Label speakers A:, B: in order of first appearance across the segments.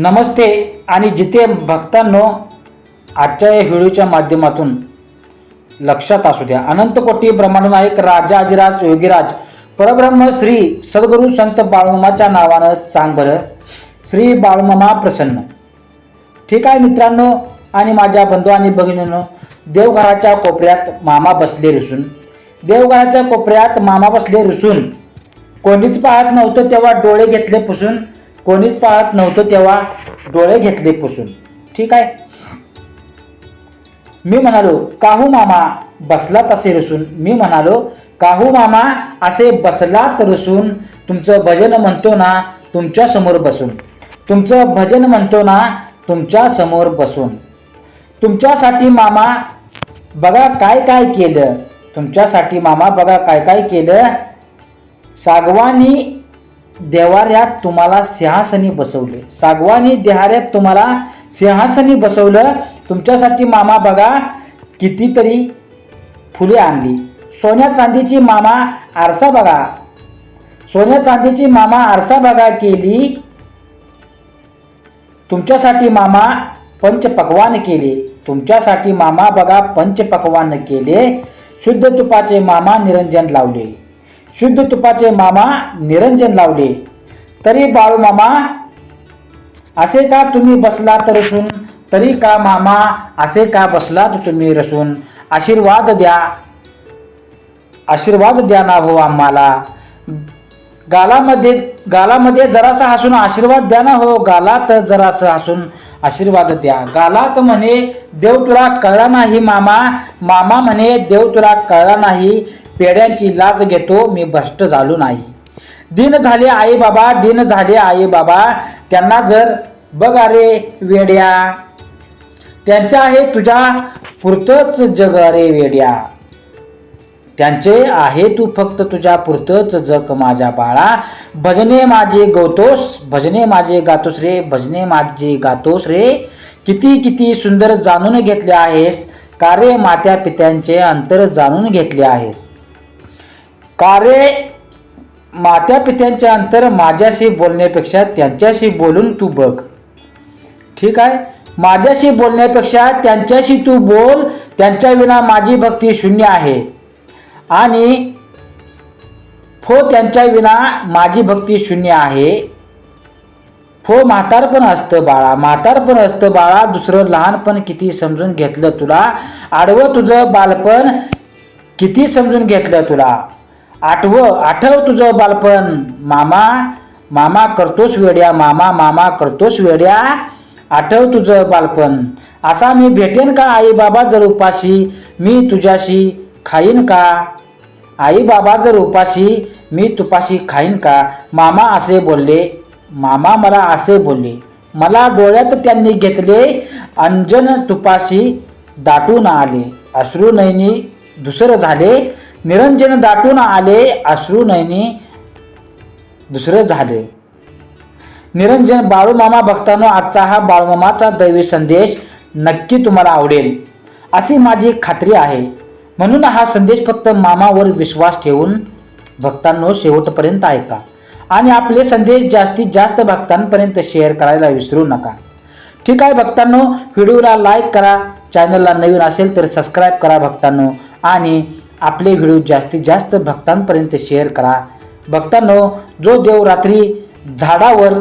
A: नमस्ते आणि जिथे भक्तांनो आजच्या या व्हिडिओच्या माध्यमातून लक्षात असू द्या. अनंतकोटी ब्रह्मांडनायक राजा अधिराज योगीराज परब्रह्म श्री सद्गुरू संत बाळमामाच्या नावानं सांग बरं. श्री बाळमामा प्रसन्न. ठीक आहे मित्रांनो आणि माझ्या बंधू आणि भगिनींनो देवघराच्या कोपऱ्यात मामा बसले रुसून. देवघराच्या कोपऱ्यात मामा बसले रुसून. कोणीच पाहत नव्हतं तेव्हा डोळे घेतले पुसून. कोणीच पाहत नव्हतं तेव्हा डोळे घेतले पुसून. ठीक आहे? मी म्हणालो काहू मामा बसलात असे रुसून? मी म्हणालो काहू मामा असे बसलात रुसून तुमचं भजन म्हणतो ना तुमच्यासमोर बसून. तुमचं भजन म्हणतो ना तुमच्यासमोर बसून. तुमच्यासाठी मामा बघा काय काय केलं. तुमच्यासाठी मामा बघा काय काय केलं. सागवानी देवाऱ्यात तुम्हाला सिंहासनी बसवले. सागवानी देहाऱ्यात तुम्हाला सिंहासनी बसवलं. तुमच्यासाठी मामा बघा कितीतरी फुले आणली. सोन्या चांदीची मामा आरसा बघा. सोन्या चांदीची मामा आरसा बघा केली. तुमच्यासाठी मामा पंचपकवान केले. तुमच्यासाठी मामा बघा पंचपकवान केले. शुद्ध तुपाचे मामा निरंजन लावले. शुद्ध तुपाचे मामा निरंजन लावले. तरी बाळू मामा असे का तुम्ही बसला तर रसून? तरी का मामा असे का बसलात तुम्ही रसून? आशीर्वाद द्या. आशीर्वाद द्या ना हो आम्हाला. गालामध्ये गालामध्ये जरासा हसून आशीर्वाद द्या ना हो. गालात जरासा हसून आशीर्वाद द्या. गालात म्हणे देव तुला कळला नाही मामा. मामा म्हणे देव तुला कळला नाही. पेड्यांची लाज घेतो मी भ्रष्ट झालो नाही. दिन झाले आई बाबा दिन झाले आई बाबा. त्यांना जर बघ अरे वेड्या त्यांच्या आहे तुझ्या पुरतच जग अरे वेड्या. त्यांचे आहे तू फक्त तुझ्या पुरतच जग माझ्या बाळा. भजने माझे गवतोस भजने माझे गातोस रे भजने माझे गातोस रे. किती किती सुंदर जाणून घेतले आहेस कारे मात्या पित्यांचे अंतर जाणून घेतले आहेस? कारे मात्या पित्यांच्या अंतर माझ्याशी बोलण्यापेक्षा त्यांच्याशी बोलून तू बघ. ठीक आहे? माझ्याशी बोलण्यापेक्षा त्यांच्याशी तू बोल त्यांच्या विना माझी भक्ती शून्य आहे. आणि फो त्यांच्या विना माझी भक्ती शून्य आहे. फो म्हातारपण असतं बाळा म्हातारपण असतं बाळा दुसरं लहानपण किती समजून घेतलं तुला? आडवं तुझं बालपण किती समजून घेतलं तुला? आठव आठव तुझं बालपण. मामा मामा करतोस वेड्या मामा मामा करतोस वेड्या. आठव तुझं बालपण. असा मी भेटेन का आई बाबा जर उपाशी? मी तुझ्याशी खाईन का? आई बाबा जर उपाशी मी तुपाशी खाईन का? मामा असे बोलले. मामा मला असे बोलले. मला डोळ्यात त्यांनी घेतले अंजन तुपाशी दाटून आले. अश्रू नयनी दुसरं झाले. निरंजन दाटून आले अश्रू नयनी दुसरं झाले. निरंजन बाळूमामा भक्तांनो आजचा हा बाळूमामाचा दैवी संदेश नक्की तुम्हाला आवडेल अशी माझी खात्री आहे. म्हणून हा संदेश फक्त मामावर विश्वास ठेवून भक्तांनो शेवटपर्यंत ऐका. आणि आपले संदेश जास्तीत जास्त भक्तांपर्यंत शेअर करायला विसरू नका. ठीक आहे भक्तांनो व्हिडिओला लाईक करा चॅनलला नवीन असेल तर सबस्क्राईब करा भक्तांनो. आणि आपले व्हिडिओ जास्तीत जास्त भक्तांपर्यंत शेअर करा. भक्तांनो जो देव रात्री झाडावर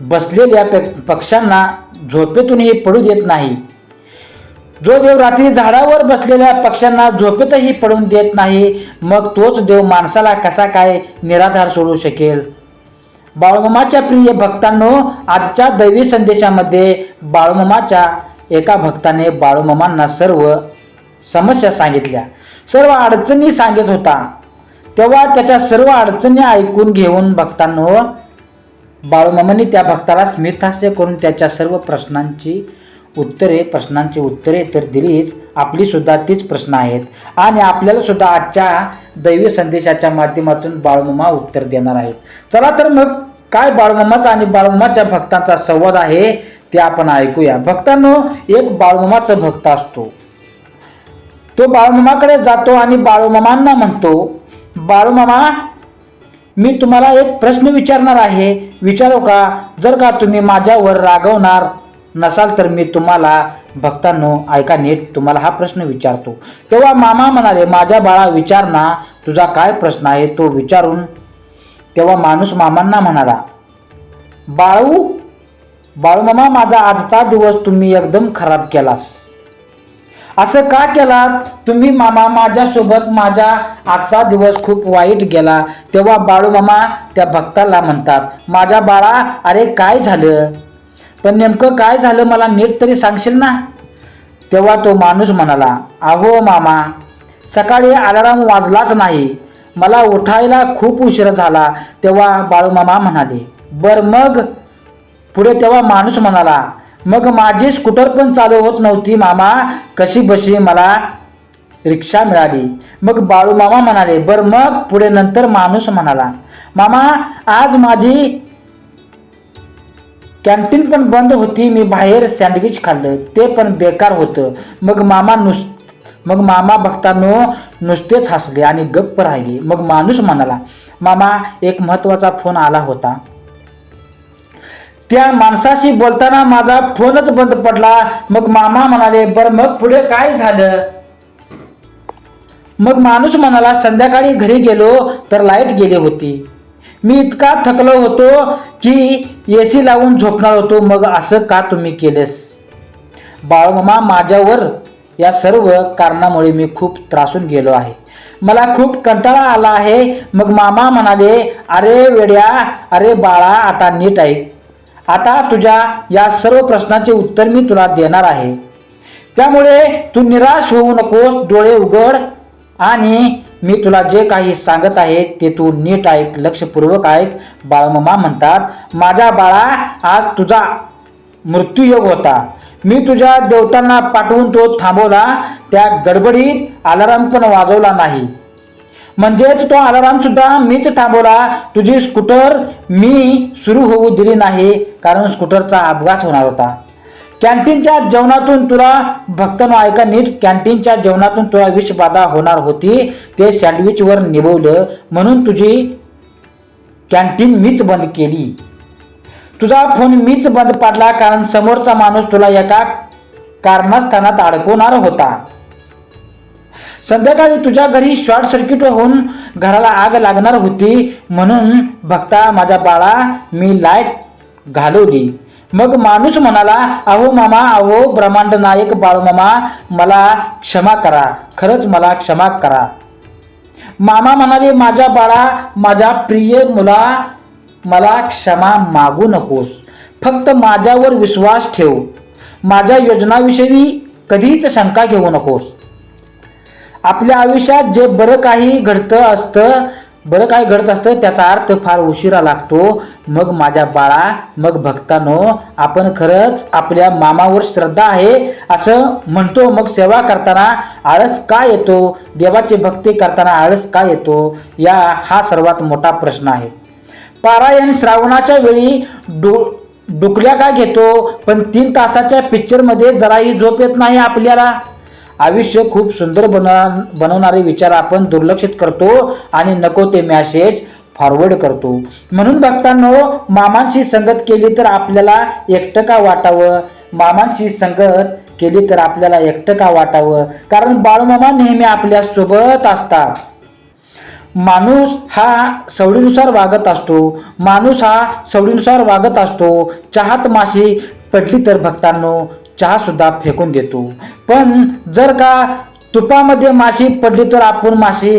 A: बसलेल्या पे पक्ष्यांना झोपेतूनही पडू देत नाही जो देव रात्री झाडावर बसलेल्या पक्ष्यांना झोपेतही पडून देत नाही मग तोच देव माणसाला कसा काय निराधार सोडू शकेल? बाळूमामाच्या प्रिय भक्तांनो आजच्या दैवी संदेशामध्ये बाळूमामाच्या एका भक्ताने बाळूमामांना सर्व समस्या सांगितल्या. सर्व अडचणी सांगत होता. तेव्हा त्याच्या सर्व अडचणी ऐकून घेऊन भक्तांनो बाळूमामांनी त्या भक्ताला स्मितहास्य करून त्याच्या सर्व प्रश्नांची उत्तरे प्रश्नांची उत्तरे तर दिलीच. आपलीसुद्धा तीच प्रश्न आहेत. आणि आपल्याला सुद्धा आजच्या दैवी संदेशाच्या माध्यमातून बाळूमामा उत्तर देणार आहेत. चला तर मग काय बाळूमामाचा आणि बाळूमामाच्या भक्तांचा संवाद आहे ते आपण ऐकूया. भक्तांनो एक बाळूमामाचा भक्त असतो. तो बाळूमामाकडे जातो आणि बाळूमामांना म्हणतो बाळूमामा मी तुम्हाला एक प्रश्न विचारणार आहे. विचारू का? जर का तुम्ही माझ्यावर रागवणार नसाल तर मी तुम्हाला भक्तांनो ऐका नीट तुम्हाला हा प्रश्न विचारतो. तेव्हा मामा म्हणाले माझ्या बाळा विचार ना तुझा काय प्रश्न आहे तो विचारून. तेव्हा माणूस मामांना म्हणाला बाळू बाळूमामा माझा आजचा दिवस तुम्ही एकदम खराब केलास. असं का केला? तुम्ही मामा माझ्यासोबत माझा आजचा दिवस खूप वाईट गेला. तेव्हा बाळू मामा त्या भक्ताला म्हणतात माझ्या बाळा अरे काय झालं? पण नेमकं काय झालं मला नीट तरी सांगशील ना? तेव्हा तो माणूस म्हणाला अहो मामा सकाळी अलाराम वाजलाच नाही. मला उठायला खूप उशीर झाला. तेव्हा बाळूमामा म्हणाले बर मग? पुढे तेव्हा माणूस म्हणाला मग माझी स्कूटर पण चालू होत नव्हती मामा. कशी बशी मला रिक्षा मिळाली. मग बाळू मामा म्हणाले बर मग पुढे नंतर माणूस म्हणाला. मामा आज माझी कॅन्टीन पण बंद होती मी बाहेर सँडविच खाल्लं ते पण बेकार होतं. मग मामा नुस मग मामा बघतानो नुसतेच हसले आणि गप्प राहिली. मग माणूस म्हणाला मामा एक महत्त्वाचा फोन आला होता. त्या माणसाशी बोलताना माझा फोनच बंद पडला. मग मामा म्हणाले बर मग पुढे काय झालं? मग माणूस म्हणाला संध्याकाळी घरी गेलो तर लाइट गेली होती. मी इतका थकलो होतो की ए सी लावून झोपणार होतो. मग असं का तुम्ही केलेस? बाळमामा माझ्यावर या सर्व कारणामुळे मी खूप त्रासून गेलो आहे. मला खूप कंटाळा आला आहे. मग मामा म्हणाले अरे वेड्या अरे बाळा आता नीट ऐक. आता तुझ्या या सर्व प्रश्नाचे उत्तर मी तुला देणार आहे. त्यामुळे तू निराश होऊ नकोस डोळे उघड आणि मी तुला जे काही सांगत आहे ते तू नीट ऐक लक्षपूर्वक ऐक. बाळमामा म्हणतात माझ्या बाळा आज तुझा मृत्यूयोग होता. मी तुझ्या देवतांना पाठवून तो थांबवला. त्या गडबडीत अलाराम पण वाजवला नाही. म्हणजेच तो अलाराम सुद्धा मीच थांबवला. तुझी स्कूटर मी सुरू होऊ दिली नाही कारण स्कूटरचा अपघात होणार होता. कॅन्टीनच्या जेवणातून तुला भक्तांनो ऐका नीट. कॅन्टीनच्या जेवणातून तुला विषबाधा होणार होती. ते सँडविचवर निभवलं. म्हणून तुझी कॅन्टीन मीच बंद केली. तुझा फोन मीच बंद पाडला कारण समोरचा माणूस तुला एका कारणास्थानात अडकवणार होता. संध्याकाळी तुझ्या घरी शॉर्ट सर्किट होऊन घराला आग लागणार होती म्हणून भक्ता माझ्या बाळा मी लाइट घालवली. मग माणूस म्हणाला अहो मामा अहो ब्रह्मांड नायक बाळूमामा मला क्षमा करा. खरंच मला क्षमा करा. मामा म्हणाले माझ्या बाळा माझ्या प्रिय मुला मला क्षमा मागू नकोस. फक्त माझ्यावर विश्वास ठेव. माझ्या योजनाविषयी कधीच शंका घेऊ नकोस. आपल्या आयुष्यात जे बरं काही घडतं असतं बरं काही घडत असतं त्याचा अर्थ फार उशिरा लागतो. मग माझ्या बाळा मग भक्तानो आपण खरंच आपल्या मामावर श्रद्धा आहे असं म्हणतो. मग सेवा करताना आळस का येतो? देवाची भक्ती करताना आळस का येतो? या हा सर्वात मोठा प्रश्न आहे. पारायण श्रावणाच्या वेळी डो डुकल्या का घेतो? पण तीन तासाच्या पिक्चरमध्ये जराही झोप येत नाही आपल्याला. आयुष्य खूप सुंदर बनव बनवणारे विचार आपण दुर्लक्षित करतो आणि नको ते मॅसेज फॉरवर्ड करतो. म्हणून भक्तांनो मामांची संगत केली तर आपल्याला एकटं का वाटावं. मामांची संगत केली तर आपल्याला एकटं का वाटावं. कारण बाळमामा नेहमी आपल्यासोबत असतात. माणूस हा सवडीनुसार वागत असतो. माणूस हा सवडीनुसार वागत असतो. चाहत माशी पडली तर भक्तांनो चहासुद्धा फेकून देतो. पण जर का तुपामध्ये माशी पडली तर आपण माशी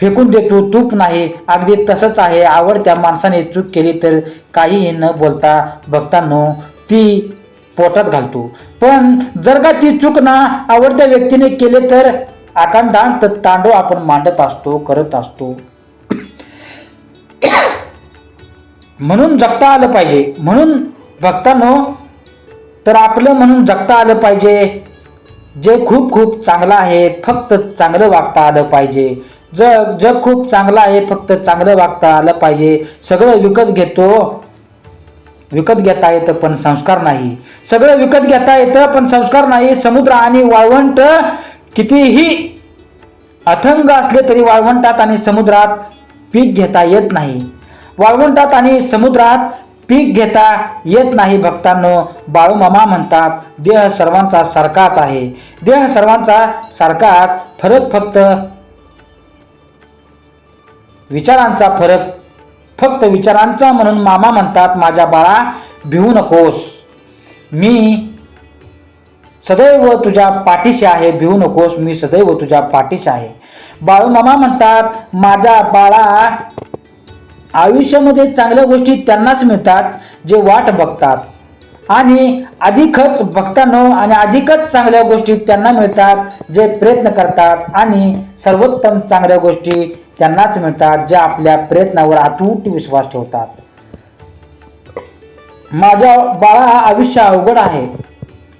A: फेकून देतो. तूप नाही. अगदी तसंच आहे. आवडत्या माणसाने चूक केली तर काहीही न बोलता भक्तांनो ती पोटात घालतो. पण जर का ती चूक ना आवडत्या व्यक्तीने केले तर आकांडांत तांडव आपण मांडत असतो करत असतो. म्हणून जगता आलं पाहिजे. म्हणून भक्तांनो तर आपलं म्हणून जगता आलं पाहिजे. जे खूप खूप चांगलं आहे फक्त चांगलं वागता आलं पाहिजे. जग जग खूप चांगलं आहे फक्त चांगलं वागता आलं पाहिजे. सगळं विकत घेतो. विकत घेता येतं पण संस्कार नाही. सगळं विकत घेता येतं पण संस्कार नाही. समुद्र आणि वाळवंट कितीही अथंग असले तरी वाळवंटात आणि समुद्रात पीक घेता येत नाही. वाळवंटात आणि समुद्रात पीक घेता येत नाही भक्तांनो. बाळूमामा म्हणतात देह सर्वांचा सारखाच आहे. देह सर्वांचा सारखाच फरक फक्त विचारांचा फरक फक्त विचारांचा म्हणून मामा म्हणतात माझ्या बाळा भिवू नकोस. मी सदैव तुझ्या पाठीशी आहे भिवू नकोस. मी सदैव तुझ्या पाठीशी आहे. बाळूमामा म्हणतात माझ्या बाळा आयुष्यामध्ये चांगल्या गोष्टी त्यांनाच मिळतात जे वाट बघतात. आणि अधिकच बघताना आणि अधिकच चांगल्या गोष्टी त्यांना मिळतात जे प्रयत्न करतात आणि सर्वोत्तम चांगल्या गोष्टी त्यांनाच मिळतात जे आपल्या प्रयत्नावर अतूट विश्वास ठेवतात. माझ्या बाळा आयुष्य अवघड आहे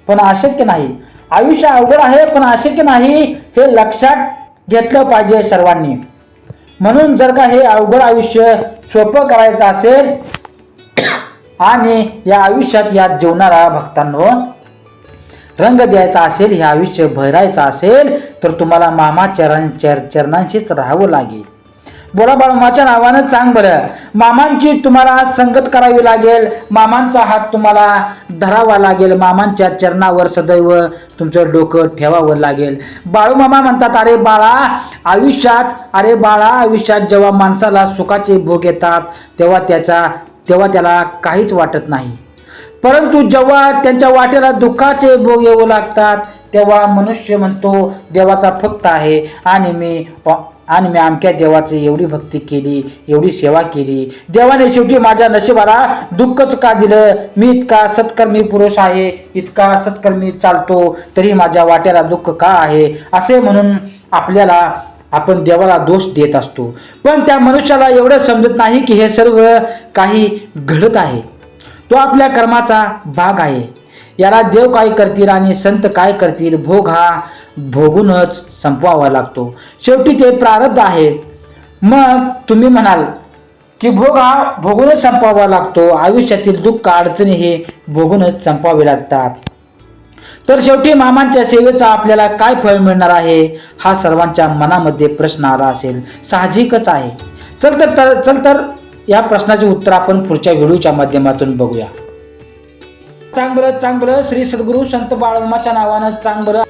A: पण अशक्य नाही. आयुष्य अवघड आहे पण अशक्य नाही हे लक्षात घेतलं पाहिजे सर्वांनी. म्हणून जर का हे अवघड आयुष्य सोपं करायचं असेल आणि या आयुष्यात या जीवनाला भक्तांनो रंग द्यायचा असेल हे आयुष्य भरायचं असेल तर तुम्हाला मामा चरण चर चरणांशीच राहावं लागेल. बोला बाळमाच्या नावानं चांग बरं. मामांची तुम्हाला संगत करावी लागेल. मामांचा हात तुम्हाला धरावा लागेल. मामांच्या चरणावर सदैव तुमचं डोकं ठेवावं लागेल. बाळूमामा म्हणतात अरे बाळा आयुष्यात अरे बाळा आयुष्यात जेव्हा माणसाला सुखाचे भोग येतात तेव्हा त्याचा तेव्हा त्याला काहीच वाटत नाही. परंतु जेव्हा त्यांच्या वाटेला दुःखाचे भोग येऊ लागतात तेव्हा मनुष्य म्हणतो देवाचा फक्त आहे आणि मी आणि मी अमक्या देवाची एवढी भक्ती केली एवढी सेवा केली. देवाने शेवटी माझ्या नशिबाला दुःखच का दिलं. मी इतका सत्कर्मी पुरुष आहे इतका सत्कर्मी चालतो तरी माझ्या वाट्याला दुःख का आहे? असे म्हणून आपल्याला आपण देवाला दोष देत असतो. पण त्या मनुष्याला एवढं समजत नाही की हे सर्व काही घडत आहे. तो आपल्या कर्माचा भाग आहे. याला देव काय करतील आणि संत काय करतील भोग हा भोगूनच संपवावा लागतो. शेवटी ते प्रारब्ध आहे. मग तुम्ही म्हणाल की भोग हा भोगूनच संपवावा लागतो. आयुष्यातील दुःख अडचणी हे भोगूनच संपवावे लागतात. तर शेवटी मामांच्या सेवेचा आपल्याला काय फळ मिळणार आहे? हा सर्वांच्या मनामध्ये प्रश्न आला असेल. साहजिकच आहे. चल तर चल तर या प्रश्नाचे उत्तर आपण पुढच्या व्हिडिओच्या माध्यमातून बघूया. चांगलं चांगलं श्री सद्गुरू संत बाळमाच्या नावानं चांगलं